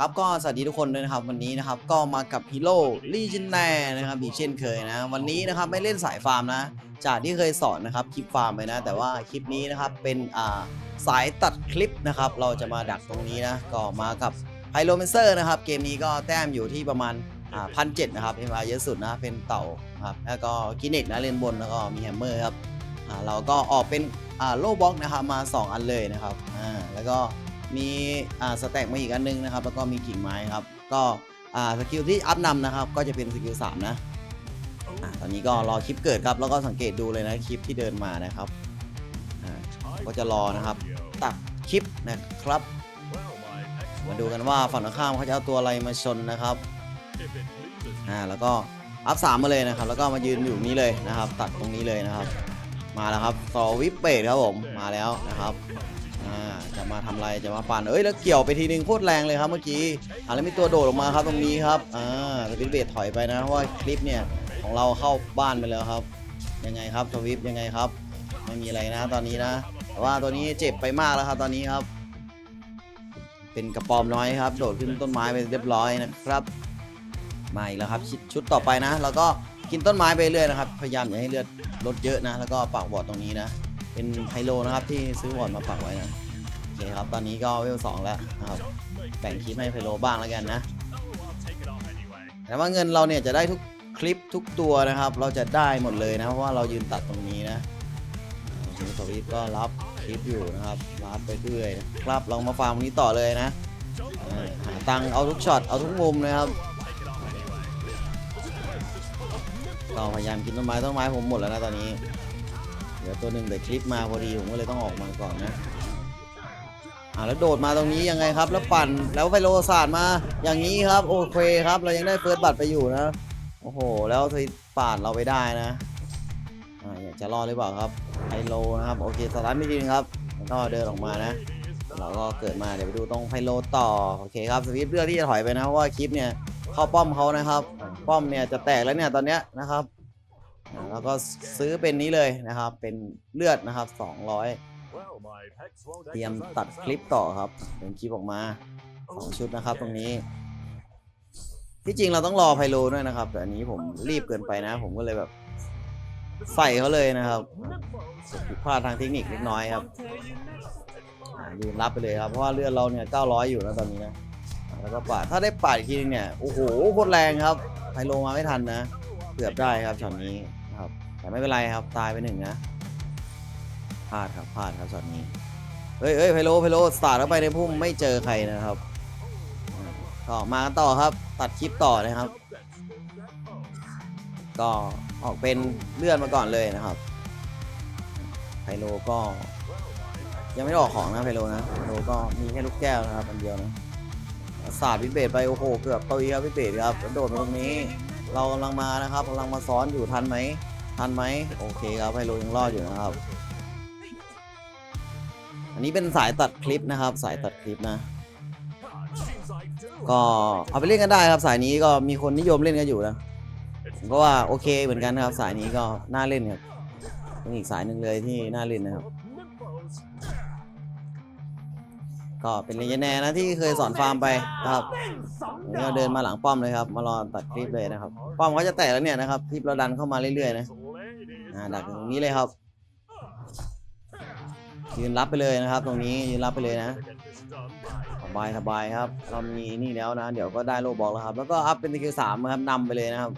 ครับก็สวัสดีทุกคนด้วยนะครับวันนี้นะครับก็มากับฮีโร่ลีจินแนนะครับอีกเช่นเคยนะ วันนี้นะครับไม่เล่นสายฟาร์มนะ จากที่เคยสอนนะครับคลิปฟาร์มไปนะ แต่ว่าคลิปนี้นะครับเป็นอ่าสายตัดคลิปนะครับ เราจะมาดักตรงนี้นะก็มากับไฮโลเมนเซอร์นะครับ เกมนี้ก็แต้มอยู่ที่ประมาณพันเจ็นะครับเอ็มอาเยอะสุดนะเป็นเต่าครับแล้วก็กินเน็กนะเลนบนแล้วก็มีแฮมเมอร์ครับเราก็ออกเป็นอ่าโลบ็อกนะครับมา 2 อันเลยนะครับแล้วก็ มีอ่าสแต็กมาอีกอันนึงนะครับ แล้วก็มีกิ่งไม้ครับ ก็อ่าสกิลที่อัพนำนะครับ ก็จะเป็นสกิล3นะอะตอนนี้ก็รอคลิปเกิดครับ แล้วก็สังเกตดูเลยนะคลิปที่เดินมานะครับอ่าก็จะรอนะครับตัดคลิปนะครับ มาดูกันว่าฝั่งตรงข้ามเขาจะเอาตัวอะไรมาชนนะครับอ่าแล้วก็อัพสามมาเลยนะครับ แล้วก็มายืนอยู่นี้เลยนะครับ ตัดตรงนี้เลยนะครับ มาแล้วครับต่อวิปเปดครับผมมาแล้วนะครับ จะมาทำอะไรจะมาปั่นเอ้ยแล้วเกี่ยวไปทีนึงโคตรแรงเลยครับเมื่อกี้อ่าแล้วมีตัวโดดออกมาครับตรงนี้ครับอ่าสวิปเบดถอยไปนะเพราะว่าคลิปเนี่ยของเราเข้าบ้านไปแล้วครับ ยังไงครับสวิปยังไงครับ ไม่มีอะไรนะตอนนี้นะแต่ว่าตัวนี้เจ็บไปมากแล้วครับตอนนี้ครับ เป็นกระปอมน้อยครับ โดดขึ้นต้นไม้ไปเรียบร้อยนะครับมาอีกแล้วครับชุดชุดต่อไปนะ แล้วก็กินต้นไม้ไปเรื่อยนะครับ พยายามอย่าให้เลือดลดเยอะนะ แล้วก็ปักบอร์ดตรงนี้นะ เป็นไฮโลนะครับที่ซื้อบอร์ดมาปักไว้นะ เคครับ ตอนนี้ก็เวลสองแล้วนะครับแบ่งคลิปให้ไฮโลบ้างแล้วกันนะแต่ว่าเงินเราเนี่ยจะได้ทุกคลิปทุกตัวนะครับ เราจะได้หมดเลยนะเพราะว่าเรายืนตัดตรงนี้นะคุณสวิตก็รับคลิปอยู่นะครับรับไปเรื่อยนะครับลองมาฟังวันนี้ต่อเลยนะหาตังค์เอาทุกช็อตเอาทุกมุมนะครับก็พยายามกินต้นไม้ต้นไม้ผมหมดแล้วนะตอนนี้ เดี๋ยวตัวหนึ่งแต่คลิปมาพอดีผมก็เลยต้องออกมาก่อนนะ อ่าแล้วโดดมาตรงนี้ยังไงครับ แล้วปั่นแล้วไฟโลศาสตร์มาอย่างนี้ครับโอเคครับเรายังได้เฟิร์สบัตรไปอยู่นะ โอ้โห แล้วเธอปาดเราไปได้นะอ่าอยากจะรอดหรือเปล่าครับไฮโลนะครับโอเคสตาร์ทไม่ดีนะครับแล้วก็เดินออกมานะ เราก็เกิดมาเดี๋ยวไปดูตรงไฮโลต่อโอเคครับสวิตเลือกที่จะถอยไปนะเพราะว่าคลิปเนี่ยเข้าป้อมเขานะครับ ป้อมเนี่ยจะแตกแล้วเนี่ยตอนเนี้ยนะครับแล้วก็ซื้อเป็นนี้เลยนะครับ เป็นเลือดนะครับ 200 เตรียมตัดคลิปต่อครับเป็นคลิปออกมาสองชุดนะครับ ตรงนี้ ที่จริงเราต้องรอไพโลด้วยนะครับ แต่อันนี้ผมรีบเกินไปนะ ผมก็เลยแบบใส่เขาเลยนะครับผิดพลาดทางเทคนิคเล็กน้อยครับอ่ายืนรับไปเลยครับ เพราะว่าเลือดเราเนี่ย 900 อยู่นะตอนนี้นะอ่าแล้วก็ปาด ถ้าได้ปาดอีกทีนึงเนี่ย โอ้โห โคตรแรงครับ ไพโลมาไม่ทันนะ เกือบได้ครับช็อตนี้นะครับ แต่ไม่เป็นไรครับ ตายไปหนึ่งนะ พลาดครับพลาดครับช็อตนี้เฮ้ยเฮ้ยไพโลไพโลสตาร์ทเข้าไปในพุ่มไม่เจอใครนะครับอ่าก็มากันต่อครับ ตัดคลิปต่อนะครับ ก็ออกเป็นเลื่อนมาก่อนเลยนะครับไพโลก็ ยังไม่ได้ออกของนะไพโลนะไพโลก็มีแค่ลูกแก้วนะครับอันเดียวนะสาดพิเบตไปโอ้โหเกือบตุยครับพิเบตครับโดดมาตรงนี้ เรากำลังมานะครับกำลังมาซ้อนอยู่ทันไหมทันไหมโอเคครับไพโลยังรอดอยู่นะครับ อันนี้เป็นสายตัดคลิปนะครับ สายตัดคลิปนะ ก็เอาไปเล่นกันได้ครับ สายนี้ก็มีคนนิยมเล่นกันอยู่นะผมก็ว่าโอเคเหมือนกันครับ สายนี้ก็น่าเล่นครับเป็นอีกสายหนึ่งเลยที่น่าเล่นนะครับ ก็เป็นเลนแนนะที่เคยสอนฟาร์มไปนะครับนี่ก็เดินมาหลังป้อมเลยครับมารอตัดคลิปเลยนะครับ ป้อมเขาจะแตกแล้วเนี่ยนะครับคลิปเราดันเข้ามาเรื่อยๆนะดักตรงนี้เลยครับ ยืนรับไปเลยนะครับ ตรงนี้ยืนรับไปเลยนะสบายสบายครับ เรามีนี่แล้วนะ เดี๋ยวก็ได้โลบอกแล้วครับ แล้วก็อัพเป็นสกิลสามครับนำไปเลยนะครับ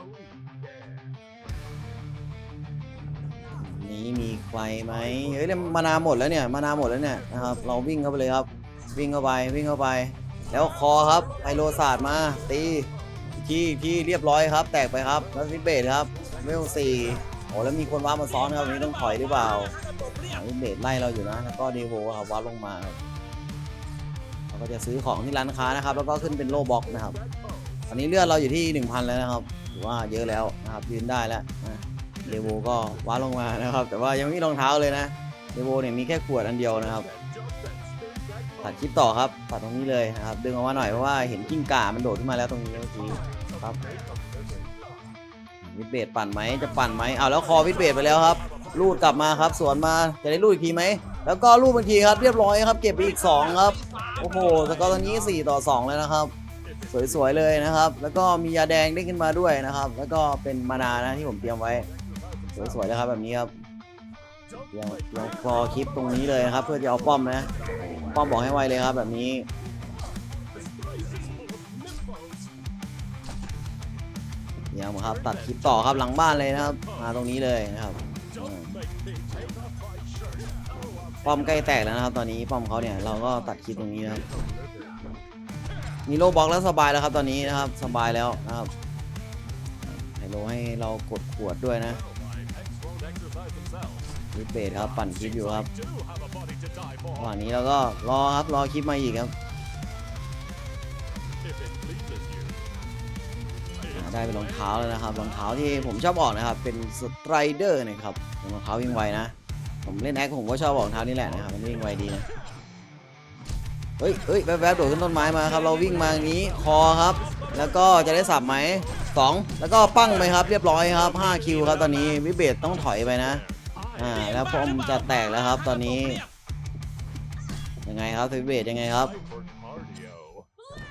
นี้มีใครไหมเฮ้ยมานาหมดแล้วเนี่ยมานาหมดแล้วเนี่ยนะครับ เราวิ่งเข้าไปเลยครับ วิ่งเข้าไปวิ่งเข้าไป แล้วคอครับไฮโลศาสตร์มา ตีที่ที่เรียบร้อยครับ แตกไปครับแล้วซิเบตครับเวลสี่โอ้แล้วมีคนว้ามาซ้อนครับวันนี้ต้องถอยหรือเปล่า ซิเบตไล่เราอยู่นะ แล้วก็เดโวครับว้าลงมาครับเราก็จะซื้อของที่ร้านค้านะครับ แล้วก็ขึ้นเป็นโลบ็อกนะครับ ตอนนี้เลือดเราอยู่ที่ 1,000 แล้วนะครับ ถือว่าเยอะแล้วนะครับ ยืนได้แล้วนะเดโวก็ว้าลงมานะครับ แต่ว่ายังไม่มีรองเท้าเลยนะ เดโวเนี่ยมีแค่ขวดอันเดียวนะครับ ตัดคลิปต่อครับ ตัดตรงนี้เลยนะครับ ดึงออกมาหน่อยเพราะว่าเห็นกิ้งก่ามันโดดขึ้นมาแล้วตรงนี้เมื่อกี้ครับวิดเบดปั่นไหมจะปั่นไหมเอาแล้วคอวิดเบดไปแล้วครับ ลูดกลับมาครับ สวนมาจะได้ลูดอีกทีไหม แล้วก็ลูดบางทีครับเรียบร้อยครับ เก็บไปอีก 2 ครับ โอ้โหสกอร์ตอนนี้ 4 ต่อ 2 เลยนะครับ สวยๆเลยนะครับ แล้วก็มียาแดงได้ขึ้นมาด้วยนะครับ แล้วก็เป็นมานานะที่ผมเตรียมไว้ สวยๆนะครับแบบนี้ครับเตรียมเตรียมรอคลิปตรงนี้เลยนะครับ เพื่อจะเอาป้อมนะป้อมบอกให้ไวเลยครับแบบนี้เดี๋ยวครับตัดคลิปต่อครับหลังบ้านเลยนะครับมาตรงนี้เลยนะครับ ป้อมใกล้แตกแล้วนะครับ ตอนนี้ป้อมเขาเนี่ยเราก็ตัดคลิปตรงนี้นะครับ มีโลบล็อกแล้วสบายแล้วครับ ตอนนี้นะครับสบายแล้วนะครับไฮโลให้เรากดขวดด้วยนะวิเปดครับปั่นคลิปอยู่ครับระหว่างนี้เราก็รอครับรอคลิปมาอีกครับ ได้เป็นรองเท้าแล้วนะครับรองเท้าที่ผมชอบออกนะครับ เป็นสไตรเดอร์นะครับรองเท้าวิ่งไวนะ ผมเล่นแอคผมก็ชอบออกรองเท้านี่แหละนะครับมันวิ่งไวดีนะเฮ้ยเฮ้ยแวบๆโดดขึ้นต้นไม้มาครับ เราวิ่งมาอย่างนี้คอครับ แล้วก็จะได้สับไหมสองแล้วก็ปั้งไปครับ เรียบร้อยครับ5คิวครับตอนนี้วิเบตต้องถอยไปนะอ่าแล้วพอมจะแตกแล้วครับตอนนี้ยังไงครับวิเบตยังไงครับ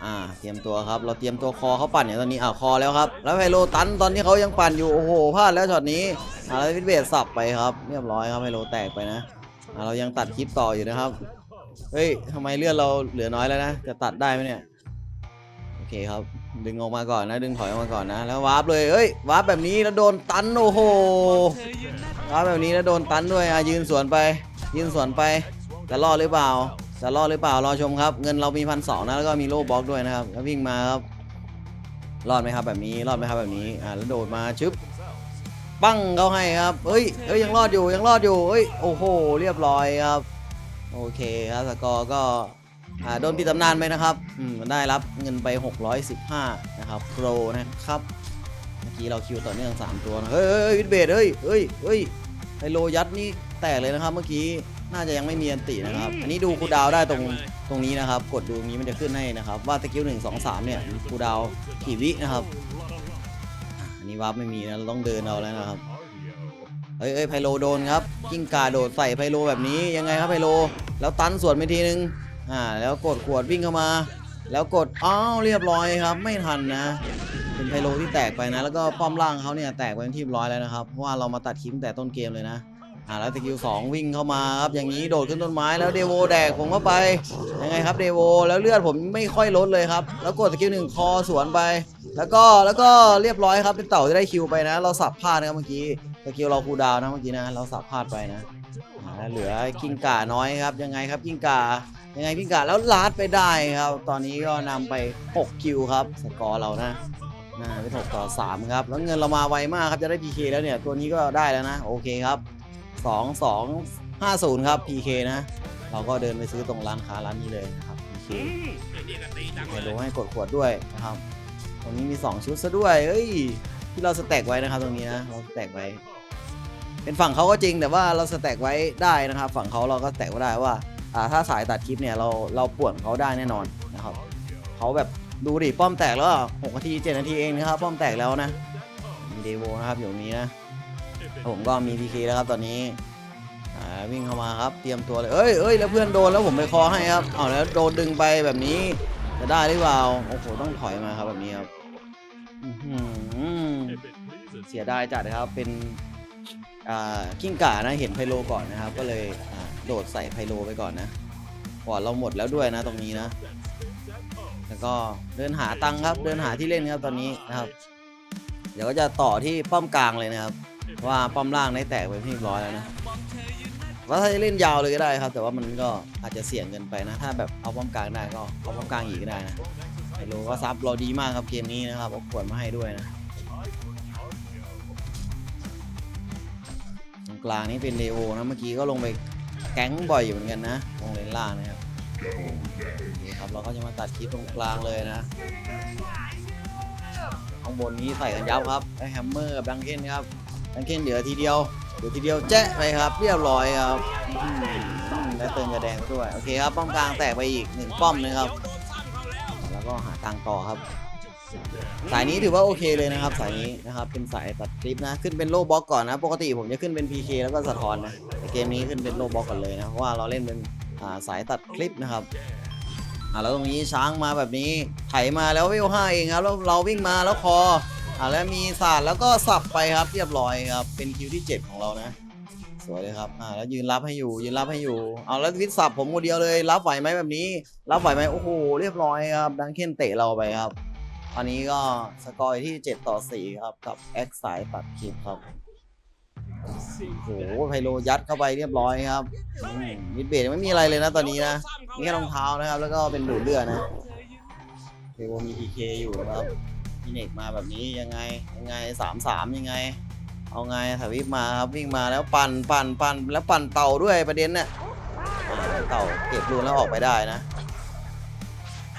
อ่าเตรียมตัวครับ เราเตรียมตัวคอเขาปั่นเนี่ยตอนนี้อ่าคอแล้วครับแล้วไฮโลตันตอนนี้เขายังปั่นอยู่โอ้โหพลาดแล้วช็อตนี้อ่าแล้ววิเบตสับไปครับเรียบร้อยครับไฮโลแตกไปนะอ่าเรายังตัดคลิปต่ออยู่นะครับเฮ้ยทำไมเลือดเราเหลือน้อยแล้วนะจะตัดได้ไหมเนี่ยโอเคครับดึงออกมาก่อนนะดึงถอยออกมาก่อนนะแล้ววาร์ปเลยเฮ้ยวาร์ปแบบนี้แล้วโดนตันโอ้โหวาร์ปแบบนี้แล้วโดนตันด้วยอะยืนสวนไป ยืนสวนไปจะรอดหรือเปล่า จะรอดหรือเปล่ารอชมครับ เงินเรามีพันสองนะแล้วก็มีโล่บล็อกด้วยนะครับวิ่งมาครับรอดไหมครับแบบนี้รอดไหมครับแบบนี้อ่าแล้วโดดมาชึบปั้งเขาให้ครับเฮ้ยเฮ้ยยังรอดอยู่ยังรอดอยู่เฮ้ยโอ้โหเรียบร้อยครับ โอเคครับสกอร์ก็อ่าโดนปิดตำนานไปนะครับอืมได้รับเงินไป 615 นะครับโปรนะครับเมื่อกี้เราคิวต่อเนื่อง 3 ตัวนะเฮ้ยเฮ้ยวิดเบดเฮ้ยเฮ้ยเฮ้ยไฮโลยัดนี่แตกเลยนะครับเมื่อกี้ น่าจะยังไม่มีอันตินะครับ อันนี้ดูคูลดาวน์ได้ตรงตรงนี้นะครับ กดดูตรงนี้มันจะขึ้นให้นะครับ ว่าสกิลหนึ่งสองสามเนี่ยคูลดาวน์กี่วินะครับอะอันนี้วาร์ปไม่มีนะเราต้องเดินเอาแล้วนะครับ เอ้ยเอ้ยไพโลโดนครับ กิ้งกาโดดใส่ไพโลแบบนี้ยังไงครับไพโล แล้วตันสวนไปทีนึง อ่า แล้วกดขวดวิ่งเข้ามา แล้วกด อ้าวเรียบร้อยครับ ไม่ทันนะ เป็นไพโลที่แตกไปนะ แล้วก็ป้อมล่างเขาเนี่ยแตกไปเป็นที่เรียบร้อยแล้วนะครับ เพราะว่าเรามาตัดคลิปตั้งแต่ต้นเกมเลยนะ อ่าแล้วสกิลสองวิ่งเข้ามาครับอย่างนี้โดดขึ้นต้นไม้แล้วเดโวแดกผมเข้าไปยังไงครับเดโวแล้วเลือดผมไม่ค่อยลดเลยครับแล้วกดสกิลหนึ่งคอสวนไป แล้วก็แล้วก็เรียบร้อยครับเป็นเต่าที่ได้คิวไปนะ เราสับพลาดนะครับเมื่อกี้สกิลเราคูดาวนะเมื่อกี้นะ เราสับพลาดไปนะอ่าแล้วเหลือกิ้งก่าน้อยครับยังไงครับกิ้งก่ายังไงกิ้งก่าแล้วลาดไปได้ครับ ตอนนี้ก็นำไป6คิวครับสกอร์เรานะนะเป็น6ต่อ3ครับแล้วเงินเรามาไวมากครับจะได้ PK แล้วเนี่ยตัวนี้ก็ได้แล้วนะโอเคครับ 2 2 5 0 ครับ PK นะ เราก็เดินไปซื้อตรงร้านค้าร้านนี้เลยนะครับ PK ไฮโลให้กดขวดด้วยนะครับ ตรงนี้มี 2 ชุดซะด้วยเอ้ย ที่เราสแต็กไว้นะครับ ตรงนี้นะ เราสแต็กไว้ เป็นฝั่งเขาก็จริงแต่ว่าเราสแต็กไว้ได้นะครับ ฝั่งเขาเราก็สแต็กไว้ได้ว่าอ่าถ้าสายตัดคลิปเนี่ยเราเราป่วนเขาได้แน่นอนนะครับเขาแบบดูดิป้อมแตกแล้วอะหกนาทีเจ็ดนาทีเองนะครับ ป้อมแตกแล้วนะมีเดโวนะครับอยู่ตรงนี้นะ ผมก็มี PK แล้วครับตอนนี้วิ่งเข้ามาครับเตรียมตัวเลยเอ้ยเอ้ยแล้วเพื่อนโดนแล้วผมไปคอให้ครับเอาแล้วโดนดึงไปแบบนี้จะได้หรือเปล่าโอ้โหต้องถอยมาครับแบบนี้ครับเสียดายจัดนะครับเป็นกิ้งก่านะเห็นไพโลก่อนนะครับ ก็เลยโดดใส่ไพโลไปก่อนนะก่อนเราหมดแล้วด้วยนะตรงนี้นะ แล้วก็เดินหาตังค์ครับ เดินหาที่เล่นครับตอนนี้นะครับ เดี๋ยวก็จะต่อที่ป้อมกลางเลยนะครับ ว่าป้อมล่างได้แตกไปที่เรียบร้อยแล้วนะว่าถ้าจะเล่นยาวเลยก็ได้ครับ แต่ว่ามันก็อาจจะเสี่ยงเกินไปนะ ถ้าแบบเอาป้อมกลางได้ก็เอาป้อมกลางอีกก็ได้นะไฮโลก็ซับเราดีมากครับเกมนี้นะครับเอาขวดมาให้ด้วยนะตรงกลางนี่เป็นเดโอนะเมื่อกี้ก็ลงไปแก๊งบ่อยอยู่เหมือนกันนะลงเลนล่างนะครับนี่ครับเราก็จะมาตัดคลิปตรงกลางเลยนะข้างบนนี้ใส่กันยับครับไอแฮมเมอร์กับดังเก้นครับ ดังเก้นเหลือทีเดียวเดี๋ยวทีเดียวแจ๊ะไปครับ เรียบร้อยครับอืมและเติมกระแดงด้วย โอเคครับ ป้อมกลางแตกไปอีกหนึ่งป้อมนะครับ แล้วก็หาตังค์ต่อครับ สายนี้ถือว่าโอเคเลยนะครับ สายนี้นะครับ เป็นสายตัดคลิปนะ ขึ้นเป็นโลบล็อกก่อนนะ ปกติผมจะขึ้นเป็น PK แล้วก็สะท้อนนะ แต่เกมนี้ขึ้นเป็นโลบล็อกก่อนเลยนะ เพราะว่าเราเล่นเป็นอ่าสายตัดคลิปนะครับอ่าแล้วตรงนี้ช้างมาแบบนี้ไถมาแล้วเวห้าเองครับแล้วเราวิ่งมาแล้วคอ อ่าแล้วมีศาสตร์แล้วก็สับไปครับเรียบร้อยครับเป็นคิวที่ 7 ของเรานะ สวยเลยครับอ่าแล้วยืนรับให้อยู่ยืนรับให้อยู่เอาแล้ววิทย์สับผมคนเดียวเลย รับไหวไหมแบบนี้ รับไหวไหมโอ้โหเรียบร้อยครับดังเค้นเตะเราไปครับตอนนี้ก็สกอร์อยู่ที่ 7 ต่อ 4 ครับ กับแอ็กสายตัดคลิปครับโอ้โหไพโลยัดเข้าไปเรียบร้อยครับมิดเบรไม่มีอะไรเลยนะตอนนี้นะมีแค่รองเท้านะครับ แล้วก็เป็นดูดเลือดนะเทโวมีพีเคอยู่นะครับ พี่เนกมาแบบนี้ยังไงยังไงสามสามยังไง เอาไงถาวิปมาครับวิ่งมาแล้วปั่นปั่นปั่นแล้วปั่นเต่าด้วยประเด็นเนี่ยเต่าเก็บรูนแล้วออกไปได้นะ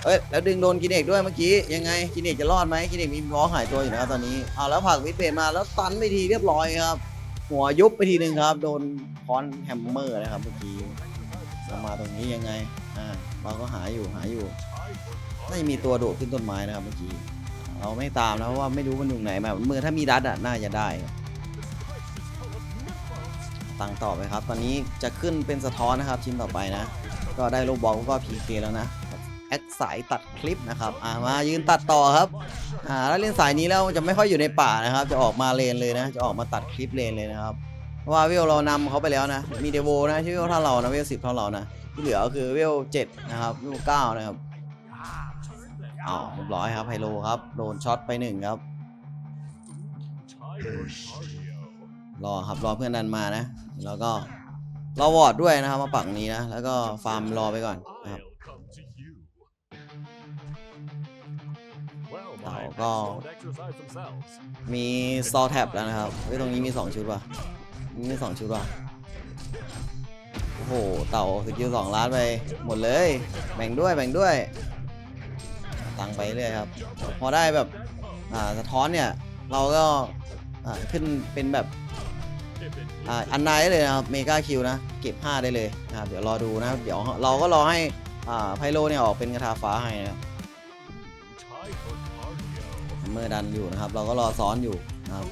เอ้ยแล้วดึงโดนกินเอกด้วยเมื่อกี้ยังไงกินเอกจะรอดไหมกินเอกมีล้อหายตัวอยู่นะครับตอนนี้เอาแล้วผักวิดเบรมาแล้วตันไปทีเรียบร้อยครับ หัวยุบไปทีหนึ่งครับ โดนคอนแฮมเมอร์นะครับเมื่อกี้มาตรงนี้ยังไงอ่าเราก็หาอยู่หาอยู่ไม่มีตัวโดดขึ้นต้นไม้นะครับเมื่อกี้ เราไม่ตามนะเพราะว่าไม่รู้มันอยู่ไหนมามือถ้ามีดัดอะน่าจะได้ ตังต่อไปครับ ตอนนี้จะขึ้นเป็นสะท้อนนะครับชิ้นต่อไปนะ ก็ได้โลบอลก็พีเคแล้วนะแอคสายตัดคลิปนะครับอ่ามายืนตัดต่อครับอ่าแล้วเล่นสายนี้แล้วจะไม่ค่อยอยู่ในป่านะครับ จะออกมาเลนเลยนะ จะออกมาตัดคลิปเลนเลยนะครับเพราว่าเวลเรานำเขาไปแล้วนะ มีเดโวนะที่เวลเท่าเรานะเวลสิบเท่าเรานะที่เหลือคือเวลเจ็ดนะครับเวลเก้านะครับ อ้าวเรียบร้อยครับไฮโลครับโดนช็อตไปหนึ่งครับ รอครับรอเพื่อนดันมานะ แล้วก็รอวอร์ดด้วยนะครับ มาปักนี้นะ แล้วก็ฟาร์มรอไปก่อนนะครับ Well, Tao my có- don't exercise themselves. มีซอแท็บแล้วนะครับเฮ้ยตรงนี้มี 2 ชุดว่ะนี่มี2ชุดว่ะโอ้โหเต่าสกิล2ล้านไปหมดเลย แบ่งด้วยแบ่งด้วย ตังไปเรื่อยครับ พอได้แบบอ่าสะท้อนเนี่ยเราก็อ่าขึ้นเป็นแบบอ่าอันไนได้เลยนะครับเมกาคิวนะเก็บ 5 ได้เลยนะครับเดี๋ยวรอดูนะเดี๋ยวเราก็รอให้อ่าไพโลเนี่ยออกเป็นกระทาฟ้าให้นะครับเมื่อดันอยู่นะครับ เราก็รอซ้อนอยู่นะครับ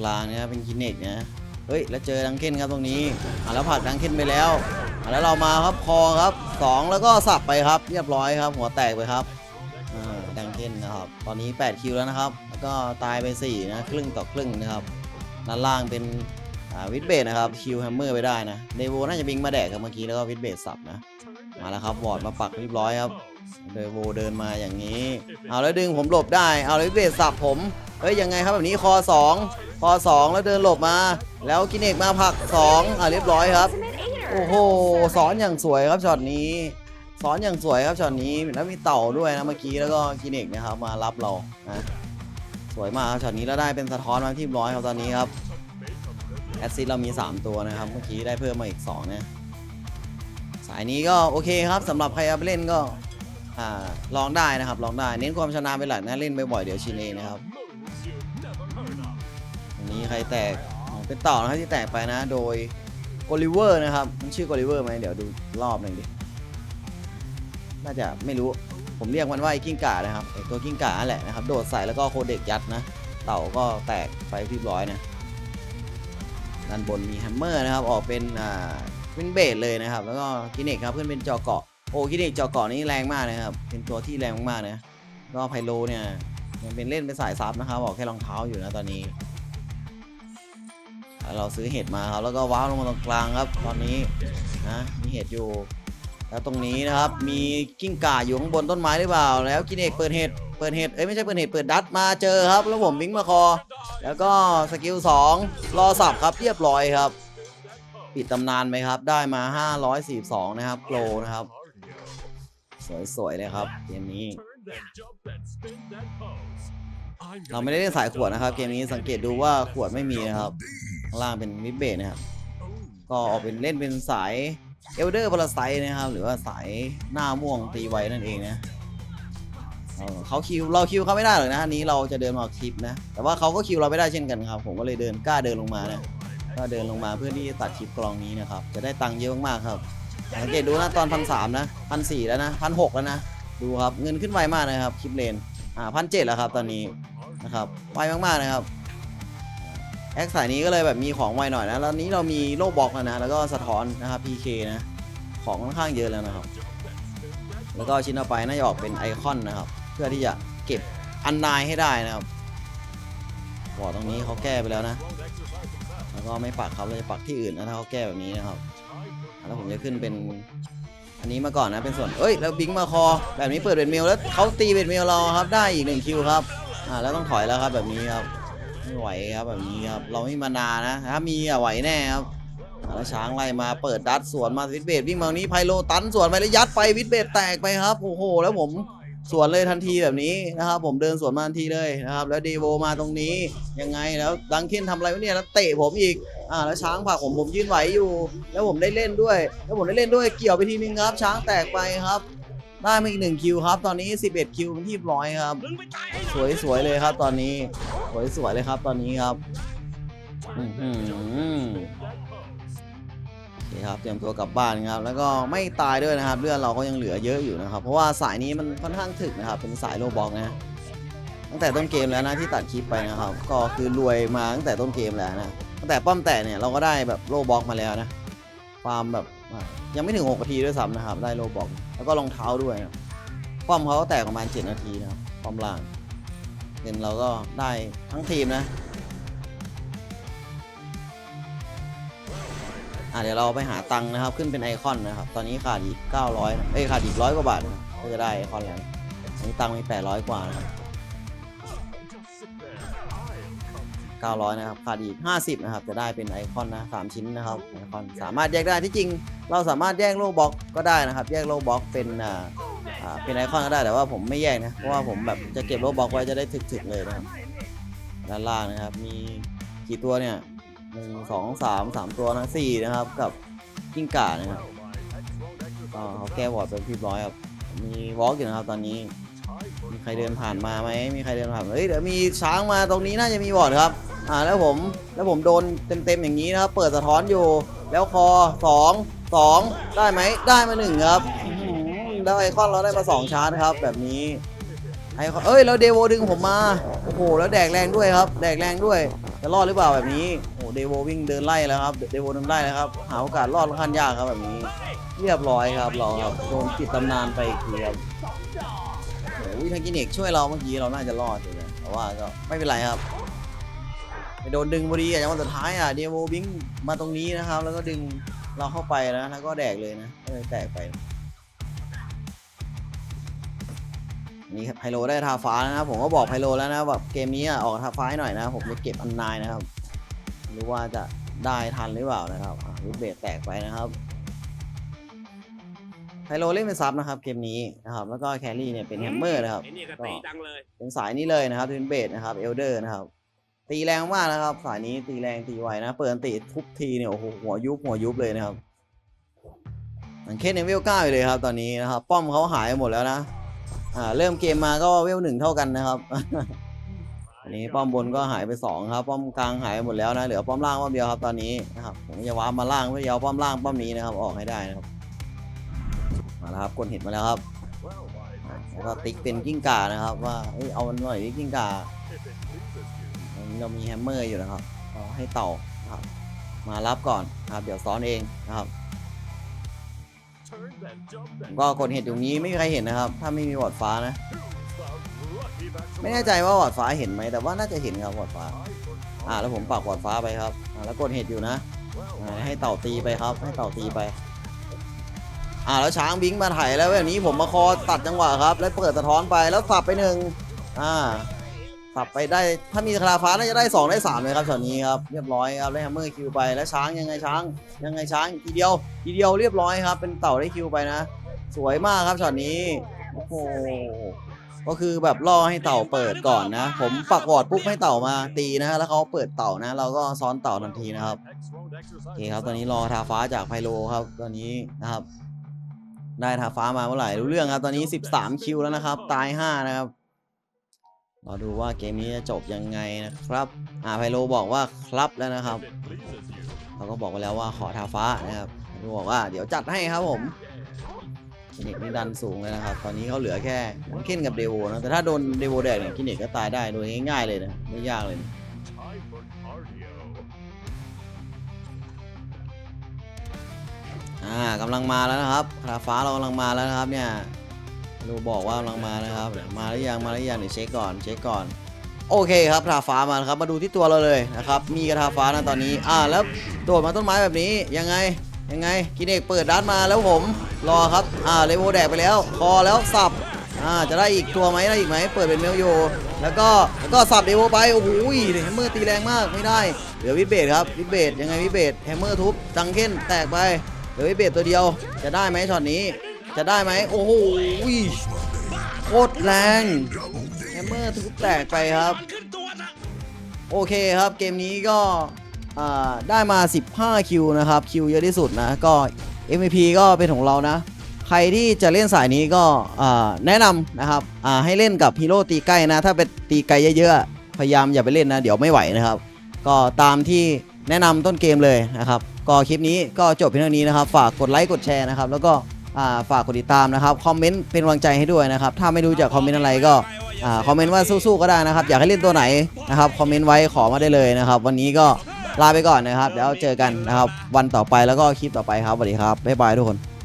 กลางเนี่ยเป็นคินเนกนะ เฮ้ยแล้วเจอดังเค้นครับตรงนี้อะแล้วผลักดังเค้นไปแล้วอะแล้วเรามาครับคอครับสองแล้วก็สับไปครับ เรียบร้อยครับ หัวแตกไปครับอ่าดังเค้นนะครับตอนนี้ 8 คิวแล้วนะครับ แล้วก็ตายไป 4 นะครึ่งต่อครึ่งนะครับด้านล่างเป็นอ่าวิดเบสนะครับคิวแฮมเมอร์ไปได้นะเดโวน่าจะบิงมาแดกกับเมื่อกี้แล้วก็วิดเบสสับนะมาแล้วครับวอร์ดมาปักเรียบร้อยครับเดโวเดินมาอย่างนี้ เอาแล้วดึงผมหลบได้เอาเลยเบสสับผม เฮ้ยยังไงครับแบบนี้คอ2คอ2แล้วเดินหลบมา แล้วกินเอกมาผลัก2อะเรียบร้อยครับ โอ้โหสอนอย่างสวยครับช็อตนี้สอนอย่างสวยครับช็อตนี้แล้วมีเต่าด้วยนะเมื่อกี้แล้วก็กินเอกนะครับมารับเรานะสวยมากครับช็อตนี้แล้วได้เป็นสะท้อนมาที่ร้อยครับตอนนี้ครับแอดซิสเรามี 3 ตัวนะครับ เมื่อกี้ได้เพิ่มมาอีก2นะสายนี้ก็โอเคครับสำหรับใครเอาไปเล่นก็อ่าลองได้นะครับลองได้เน้นความชนาญเป็นหลักนะเล่นบ่อยๆเดี๋ยวชินเองนะครับ นี้ใครแตกเป็นต่านะครับที่แตกไปนะ โดยโกลิเวอร์นะครับ มันชื่อโกลิเวอร์ไหมเดี๋ยวดูรอบหนึ่งดิ น่าจะไม่รู้ ผมเรียกมันว่าไอ้กิ้งก่านะครับไอ้ตัวกิ้งก่านั่นแหละนะครับ โดดใส่แล้วก็โคเด็กยัดนะ เต่าก็แตกไปเรียบร้อยนะด้านบนมีแฮมเมอร์นะครับ ออกเป็นอ่าเป็นเบสเลยนะครับ แล้วก็กินเนกครับเพื่อนเป็นจอเกาะ โอ้กินเนกจอเกาะนี่แรงมากนะครับ เป็นตัวที่แรงมากๆนะ ก็ไพโลเนี่ยยังเป็นเล่นเป็นสายซับนะครับ ออกแค่รองเท้าอยู่นะตอนนี้ เราซื้อเห็ดมาครับแล้วก็ว้าวลงมาตรงกลางครับ ตอนนี้นะมีเห็ดอยู่ แล้วตรงนี้นะครับมีกิ้งก่าอยู่ข้างบนต้นไม้หรือเปล่า แล้วกินเอกเปิดเห็ดเปิดเห็ดเอ้ยไม่ใช่เปิดเห็ดเปิดดัตมาเจอครับ แล้วผมวิ่งมาคอ แล้วก็สกิล2รอสับครับเรียบร้อยครับ ปิดตำนานไปครับ ได้มา 542 นะครับโกลนะครับ สวยๆเลยครับเกมนี้เราไม่ได้เล่นสายขวดนะครับ เกมนี้สังเกตดูว่าขวดไม่มีนะครับ ล่างเป็นมิดเบสนะครับ Oh, ก็ออกเป็นเล่นเป็นสายเอลเดอร์พลาไซนะครับ หรือว่าสายหน้าม่วงตีไวนั่นเองนะเออเขาคิวเราคิวเขาไม่ได้หรอกนะอันนี้เราจะเดินมาคลิปนะ แต่ว่าเขาก็คิวเราไม่ได้เช่นกันครับ ผมก็เลยเดินกล้าเดินลงมานะก็เดินลงมาเพื่อที่จะตัดคลิปกลองนี้นะครับ จะได้ตังค์เยอะมากๆครับสังเกตดูนะตอนพันสามนะพันสี่แล้วนะพันหกแล้วนะดูครับเงินขึ้นไวมากนะครับคลิปเลนอ่าพันเจ็ดแล้วครับตอนนี้นะครับไวมากๆนะครับ แอคสายนี้ก็เลยแบบมีของไวหน่อยนะ แล้วนี้เรามีโลบล็อกแล้วนะ แล้วก็สะท้อนนะครับ PK นะ ของค่อนข้างเยอะแล้วนะครับ แล้วก็ชิ้นต่อไปน่าจะออกเป็นไอคอนนะครับ เพื่อที่จะเก็บอันนายให้ได้นะครับบอตรงนี้เขาแก้ไปแล้วนะ แล้วก็ไม่ปักครับเลยปักที่อื่นนะถ้าเขาแก้แบบนี้นะครับ แล้วผมจะขึ้นเป็นอันนี้มาก่อนนะเป็นส่วน เอ้ยแล้วบิงมาคอ แบบนี้เปิดเบ็ดเมลแล้วเขาตีเบ็ดเมลเราครับได้อีกหนึ่งคิวครับ อ่าแล้วต้องถอยแล้วครับแบบนี้ครับ ไม่ไหวครับแบบนี้ครับ เราไม่มานานะ ถ้ามีอะไหวแน่ครับแล้วช้างไล่มาเปิดดัดสวนมาวิดเบดวิ่งมาตรงนี้ไพโลตันสวนไปแล้วยัดไปวิดเบดแตกไปครับโอ้โหแล้วผมสวนเลยทันทีแบบนี้นะครับ ผมเดินสวนมาทันทีเลยนะครับ แล้วเดโวมาตรงนี้ยังไงแล้วดังเคนทำอะไรวะเนี่ยแล้วเตะผมอีกอ่าแล้วช้างผลักผมผมยืนไหวอยู่ แล้วผมได้เล่นด้วย แล้วผมได้เล่นด้วยเกี่ยวไปทีนึงครับ ช้างแตกไปครับ ได้มาอีกหนึ่งคิวครับ ตอนนี้ 11 คิวเป็นที่ร้อยครับ สวยสวยเลยครับ ตอนนี้ สวยสวยเลยครับ ตอนนี้ครับอื้อหือโอเคครับเตรียมตัวกลับบ้านครับ แล้วก็ไม่ตายด้วยนะครับ เลือดเราก็ยังเหลือเยอะอยู่นะครับ เพราะว่าสายนี้มันค่อนข้างถึกนะครับ เป็นสายโลบ็อกนะตั้งแต่ต้นเกมแล้วนะที่ตัดคลิปไปนะครับ ก็คือรวยมาตั้งแต่ต้นเกมแล้วนะตั้งแต่ป้อมแตกเนี่ยเราก็ได้แบบโลบ็อกมาแล้วนะฟามแบบ ยังไม่ถึง 6 นาทีด้วยซ้ำนะครับ ได้โลบอกแล้วก็รองเท้าด้วยนะป้อมเขาก็แตกประมาณ 7 นาทีนะครับป้อมล่างเงินเราก็ได้ทั้งทีมนะอะเดี๋ยวเราไปหาตังค์นะครับ ขึ้นเป็นไอคอนนะครับ ตอนนี้ขาดอีก 900เอ้ยขาดอีกร้อยกว่าบาทก็จะได้ไอคอนแล้วอันนี้ตังค์มี 800 กว่านะครับ 900 นะครับ ขาดอีก 50 นะครับ จะได้เป็นไอคอนนะ 3 ชิ้นนะครับไอคอนสามารถแยกได้ที่จริง เราสามารถแยกโลบ็อกก็ได้นะครับ แยกโลบ็อกเป็นอ่าอ่าเป็นไอคอนก็ได้แต่ว่าผมไม่แยกนะ เพราะว่าผมแบบจะเก็บโลบ็อกไว้จะได้ถึกๆเลยนะครับด้านล่างนะครับ มีกี่ตัวเนี่ยหนึ่งสองสามสามตัวนะสี่นะครับกับกิ้งก่านะครับเขาแก้วอร์ดเป็นที่ร้อยครับมีวอล์กอยู่นะครับตอนนี้ มีใครเดินผ่านมาไหมมีใครเดินผ่านเฮ้ยเดี๋ยวมีช้างมาตรงนี้น่าจะมีบอดครับ อ่าแล้วผมแล้วผมโดนเต็มๆอย่างนี้นะครับ เปิดสะท้อนอยู่ แล้วคอสองสองได้ไหมได้มาหนึ่งครับแล้วไอคอนเราได้มาสองชาร์จครับ แบบนี้ไอคอนเอ้ยแล้วเดโวดึงผมมาโอ้โหแล้วแดกแรงด้วยครับ แดกแรงด้วยจะรอดหรือเปล่าแบบนี้โอ้โหเดโววิ่งเดินไล่แล้วครับเดโวเดินไล่แล้วครับหาโอกาสรอดค่อนข้างยากครับแบบนี้ เรียบร้อยครับเราครับโดนปิดตำนานไปอีกทีครับ โอ้ยทางกินเอกช่วยเราเมื่อกี้เราน่าจะรอดอยู่นะแต่ว่าก็ไม่เป็นไรครับไปโดนดึงพอดีอะจังหวะสุดท้ายอะเดียโวบิงมาตรงนี้นะครับ แล้วก็ดึงเราเข้าไปนะ แล้วก็แดกเลยนะก็เลยแตกไปนี่ครับไฮโลได้ทาฟ้านะครับ ผมก็บอกไฮโลแล้วนะแบบเกมนี้อะออกทาฟ้าให้หน่อยนะ ผมจะเก็บอันนายนะครับไม่รู้ว่าจะได้ทันหรือเปล่านะครับอะรูปเบสแตกไปนะครับ ไฮโลเล่นเป็นซับนะครับเกมนี้นะครับแล้วก็แครี่เนี่ยเป็นแฮมเมอร์นะครับไอ้นี่ก็ตีจังเลยเป็นสายนี้เลยนะครับเป็นเบสนะครับเอลเดอร์นะครับตีแรงมากนะครับ สายนี้ตีแรงตีไวนะ เปิดอันตีทุบทีเนี่ยโอ้โหหัวยุบหัวยุบเลยนะครับหลังเคสในเวลเก้าอยู่เลยครับ ตอนนี้นะครับ ป้อมเขาหายหมดแล้วนะอ่าเริ่มเกมมาก็เวลหนึ่งเท่ากันนะครับอันนี้ป้อมบนก็หายไปสองครับ ป้อมกลางหายหมดแล้วนะเหลือป้อมล่างป้อมเดียวครับตอนนี้นะครับผมจะว้าร์ปมาล่างเพื่อจะเอาป้อมล่างป้อมนี้นะครับ ออกให้ได้นะครับ มาแล้วครับกดเห็ดมาแล้วครับแล้วก็ติ๊กเป็นกิ้งก่านะครับ ว่าเอ้ยเอาหน่อยดิกิ้งก่าเรามีแฮมเมอร์อยู่นะครับเราให้เต่าครับ มารับก่อนครับ เดี๋ยวซ้อนเองนะครับก็กดเห็ดอยู่นี้ไม่มีใครเห็นนะครับ ถ้าไม่มีวอดฟ้านะ ไม่แน่ใจว่าวอดฟ้าเห็นไหมแต่ว่าน่าจะเห็นครับวอดฟ้า อ่าแล้วผมปักวอดฟ้าไปครับอ่าแล้วกดเห็ดอยู่นะให้เต่าตีไปครับ ให้เต่าตีไป อ่าแล้วช้างบิงมาไถแล้วแบบนี้ผมมาคอตัดจังหวะครับ แล้วเปิดสะท้อนไปแล้วสับไปหนึ่งอ่าสับไปได้ถ้ามีคาราฟ้าน่าจะได้สองได้สามเลยครับช็อตนี้ครับเรียบร้อยครับได้แฮมเมอร์คิวไปแล้วช้างยังไงช้าง ยังไงช้างทีเดียวทีเดียวเรียบร้อยครับ เป็นเต่าได้คิวไปนะ สวยมากครับช็อตนี้โอ้โหก็คือแบบล่อให้เต่าเปิดก่อนนะ ผมปักวอร์ดปุ๊บให้เต่ามาตีนะฮะแล้วเขาเปิดเต่านะ เราก็ซ้อนเต่าทันทีนะครับโอเคครับตอนนี้รอทาฟ้าจากไพโลครับตอนนี้นะครับ ได้ทาฟ้ามาเมื่อไหร่รู้เรื่องครับ ตอนนี้ 13 คิวแล้วนะครับ ตาย 5 นะครับรอดูว่าเกมนี้จะจบยังไงนะครับอ่าไพโลบอกว่าครับแล้วนะครับเราก็บอกไปแล้วว่าขอทาฟ้านะครับไพโลบอกว่าเดี๋ยวจัดให้ครับผมกินเนกนี่ดันสูงเลยนะครับ ตอนนี้เขาเหลือแค่เค้นกับเดโวนะแต่ถ้าโดนเดโวแดกเนี่ยกินเนกก็ตายได้โดยง่ายๆเลยนะไม่ยากเลยนะ กำลังมาแล้วนะครับคาฟ้าเรากำลังมาแล้วนะครับเนี่ยดูบอกว่ากำลังมานะครับ มาหรือยังมาหรือยังเดี๋ยวเช็คก่อนเช็คก่อน โอเคครับทาฟ้ามาแล้วครับมาดูที่ตัวเราเลยนะครับ มีกระทาฟ้านะตอนนี้ อ่าแล้วโดดมาต้นไม้แบบนี้ยังไงยังไงกินเอกเปิดด้านมาแล้วผมรอครับอ่าเลโวแดกไปแล้ว คอแล้วสับอ่าจะได้อีกตัวไหมได้อีกไหมเปิดเป็นเมลโย แล้วก็แล้วก็สับเดโวไปโอ้โหแฮมเมอร์ตีแรงมากไม่ได้เหลือวิเบตครับวิเบตยังไงวิเบตแฮมเมอร์ทุบจังเก้นแตกไป เหลือวิเบตตัวเดียว จะได้ไหมช็อตนี้ จะได้ไหมโอ้โหโคตรแรงแฮมเมอร์ทุบแตกไปครับ โอเคครับเกมนี้ก็ได้มา 15 คิวนะครับ คิวเยอะที่สุดนะ ก็ MVP ก็เป็นของเรานะ ใครที่จะเล่นสายนี้ก็แนะนำนะครับให้เล่นกับฮีโร่ตีใกล้นะ ถ้าเป็นตีไกลเยอะๆ พยายามอย่าไปเล่นนะ เดี๋ยวไม่ไหวนะครับ ก็ตามที่แนะนำต้นเกมเลยนะครับ ก็คลิปนี้ก็จบเพียงเท่านี้นะครับ ฝากกดไลค์กดแชร์นะครับ แล้วก็ฝากกดติดตามนะครับ คอมเมนต์เป็นกำลังใจให้ด้วยนะครับ ถ้าไม่รู้จะคอมเมนต์อะไรก็คอมเมนต์ว่าสู้ๆก็ได้นะครับ อยากให้เล่นตัวไหนนะครับ คอมเมนต์ไว้ขอมาได้เลยนะครับ วันนี้ก็ลาไปก่อนนะครับ เดี๋ยวเจอกันนะครับ วันต่อไปแล้วก็คลิปต่อไปครับ สวัสดีครับ บ๊ายบายทุกคน